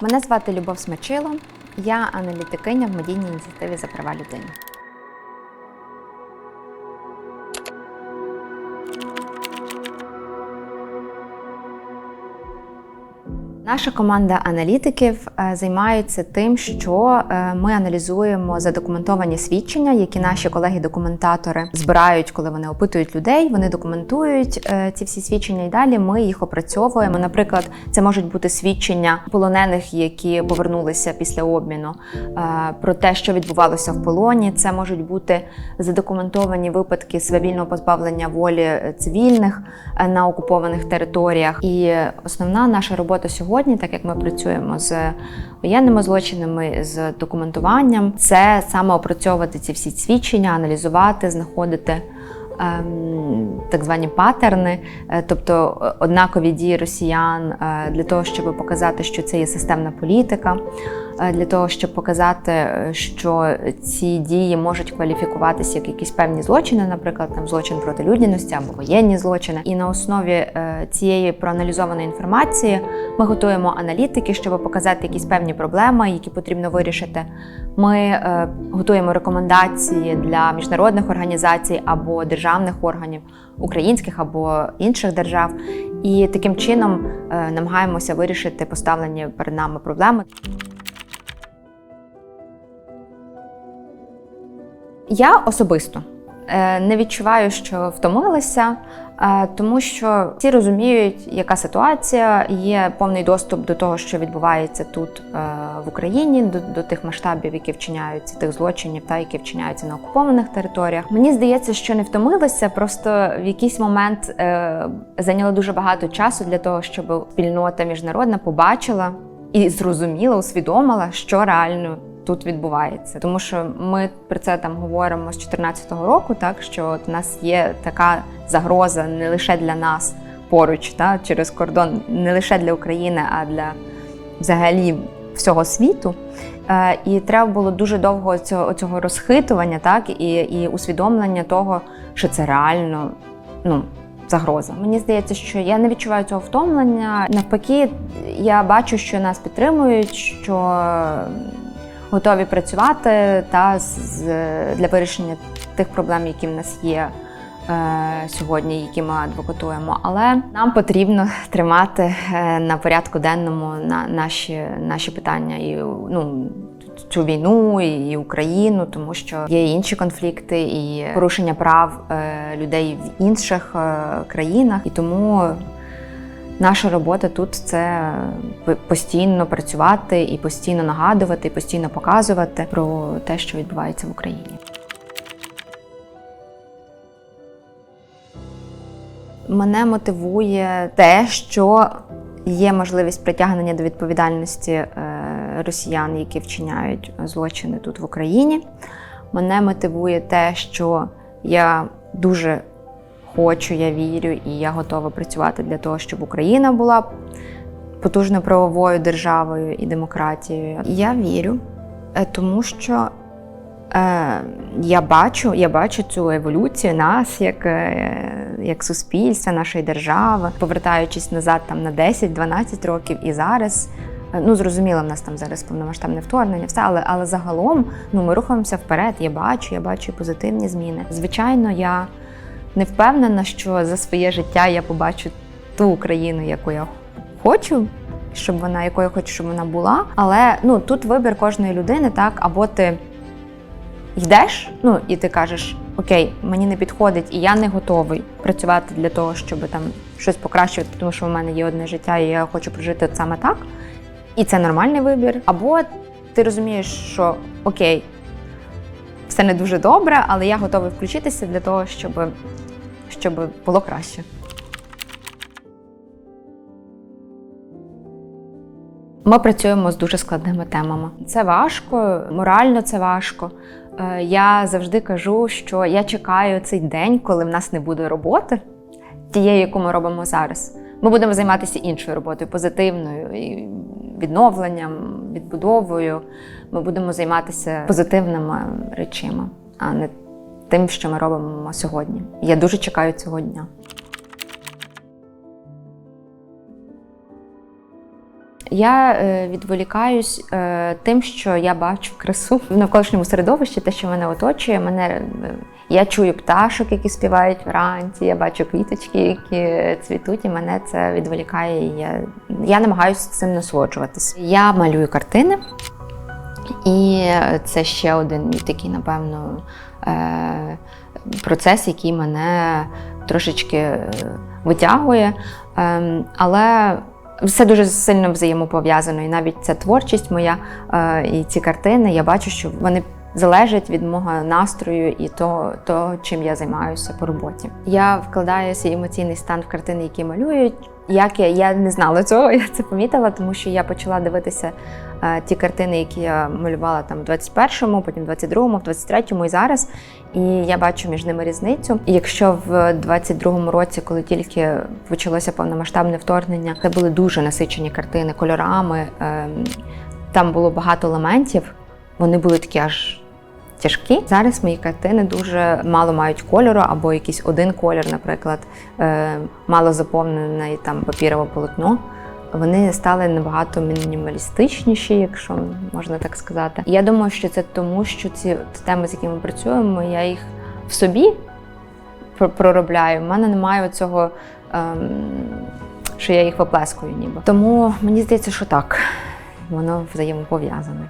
Мене звати Любов Смачило. Я аналітикиня в медійній ініціативі за права людини. Наша команда аналітиків е, займається тим, що е, ми аналізуємо задокументовані свідчення, які наші колеги-документатори збирають, коли вони опитують людей. Вони документують е, ці всі свідчення, і далі ми їх опрацьовуємо. Наприклад, це можуть бути свідчення полонених, які повернулися після обміну, про те, що відбувалося в полоні. Це можуть бути задокументовані випадки свавільного позбавлення волі цивільних на окупованих територіях. І основна наша робота сьогодні сьогодні, так як ми працюємо з воєнними злочинами, з документуванням, це саме опрацьовувати ці всі свідчення, аналізувати, знаходити. Ем, так звані патерни, е, тобто однакові дії росіян е, для того, щоб показати, що це є системна політика, е, для того, щоб показати, що ці дії можуть кваліфікуватися як якісь певні злочини, наприклад, там злочин проти людяності або воєнні злочини. І на основі цієї проаналізованої інформації ми готуємо аналітики, щоб показати якісь певні проблеми, які потрібно вирішити. Ми готуємо рекомендації для міжнародних організацій або державних органів, українських або інших держав, і таким чином е, намагаємося вирішити поставлені перед нами проблеми. Я особисто Е, не відчуваю, що втомилася, е, тому що всі розуміють, яка ситуація, є повний доступ до того, що відбувається тут е, в Україні, до, до тих масштабів, які вчиняються, тих злочинів, та які вчиняються на окупованих територіях. Мені здається, що не втомилася, просто в якийсь момент зайняло дуже багато часу для того, щоб спільнота міжнародна побачила і зрозуміла, усвідомила, що реально тут відбувається. Тому що ми про це там говоримо з 2014 року, так що от у нас є така загроза не лише для нас поруч, та, через кордон, не лише для України, а для взагалі всього світу. Е, І треба було дуже довго цього цього розхитування, так і, і усвідомлення того, що це реально ну. Загроза. Мені здається, що я не відчуваю цього втомлення. Навпаки, я бачу, що нас підтримують, що готові працювати та з для вирішення тих проблем, які в нас є. Е, сьогодні, які ми адвокатуємо, але нам потрібно тримати е, на порядку денному на наші наші питання і ну цю війну і Україну, тому що є інші конфлікти і порушення прав е, людей в інших країнах, і тому Наша робота тут це постійно працювати і постійно нагадувати, і постійно показувати про те, що відбувається в Україні. Мене мотивує те, що є можливість притягнення до відповідальності е, росіян, які вчиняють злочини тут в Україні. Мене мотивує те, що я дуже хочу, я вірю, і я готова працювати для того, щоб Україна була потужною правовою державою і демократією. Я вірю, е, тому що е, я бачу я бачу цю еволюцію нас як е, як суспільства, нашої держави, повертаючись назад там на 10-12 років і зараз. Ну, зрозуміло, в нас там зараз повномасштабне вторгнення, все, але але загалом ну, ми рухаємося вперед. Я бачу, я бачу позитивні зміни. Звичайно, я не впевнена, що за своє життя я побачу ту Україну, яку я хочу, щоб вона, якою я хочу, щоб вона була. Але ну тут вибір кожної людини, так, або ти йдеш, ну і ти кажеш, окей, мені не підходить, і я не готовий працювати для того, щоб там щось покращувати, тому що в мене є одне життя, і я хочу прожити саме так. І це нормальний вибір. Або ти розумієш, що окей, все не дуже добре, але я готовий включитися для того, щоб щоб було краще. Ми працюємо з дуже складними темами. Це важко, морально це важко. Е, я завжди кажу, що я чекаю цей день, коли в нас не буде роботи, тієї, яку ми робимо зараз. Ми будемо займатися іншою роботою, позитивною, і відновленням, відбудовою. Ми будемо займатися позитивними речами, а не тим, що ми робимо сьогодні. Я дуже чекаю цього дня. Я е, відволікаюсь е, тим, що я бачу красу в навколишньому середовищі, те, що мене оточує. Мене е, я чую пташок, які співають вранці. Я бачу квіточки, які цвітуть, і мене це відволікає. Я, я намагаюся цим насолоджуватись. Я малюю картини, і це ще один такий, напевно, е, процес, який мене трошечки е, витягує. Ем, Але все дуже сильно взаємопов'язано. І навіть ця творчість моя е, і ці картини, я бачу, що вони залежать від мого настрою і того, того, чим я займаюся по роботі. Я вкладаю свій емоційний стан в картини, які малюють. Як я, я не знала цього, я це помітила, тому що я почала дивитися е, ті картини, які я малювала там в 21-му, потім в 22-му, в 23-му і зараз. І я бачу між ними різницю. І якщо в 22-му році, коли тільки почалося повномасштабне вторгнення, це були дуже насичені картини кольорами, е, там було багато елементів, вони були такі аж. Тяжкі зараз мої картини дуже мало мають кольору, або якийсь один колір, наприклад, е, мало заповнене там папірове полотно. Вони стали набагато мінімалістичніші, якщо можна так сказати. Я думаю, що це тому, що ці теми, з якими ми працюємо, я їх в собі проробляю. У мене немає цього, ем, що я їх виплескую ніби. Тому мені здається, що так, воно взаємопов'язане.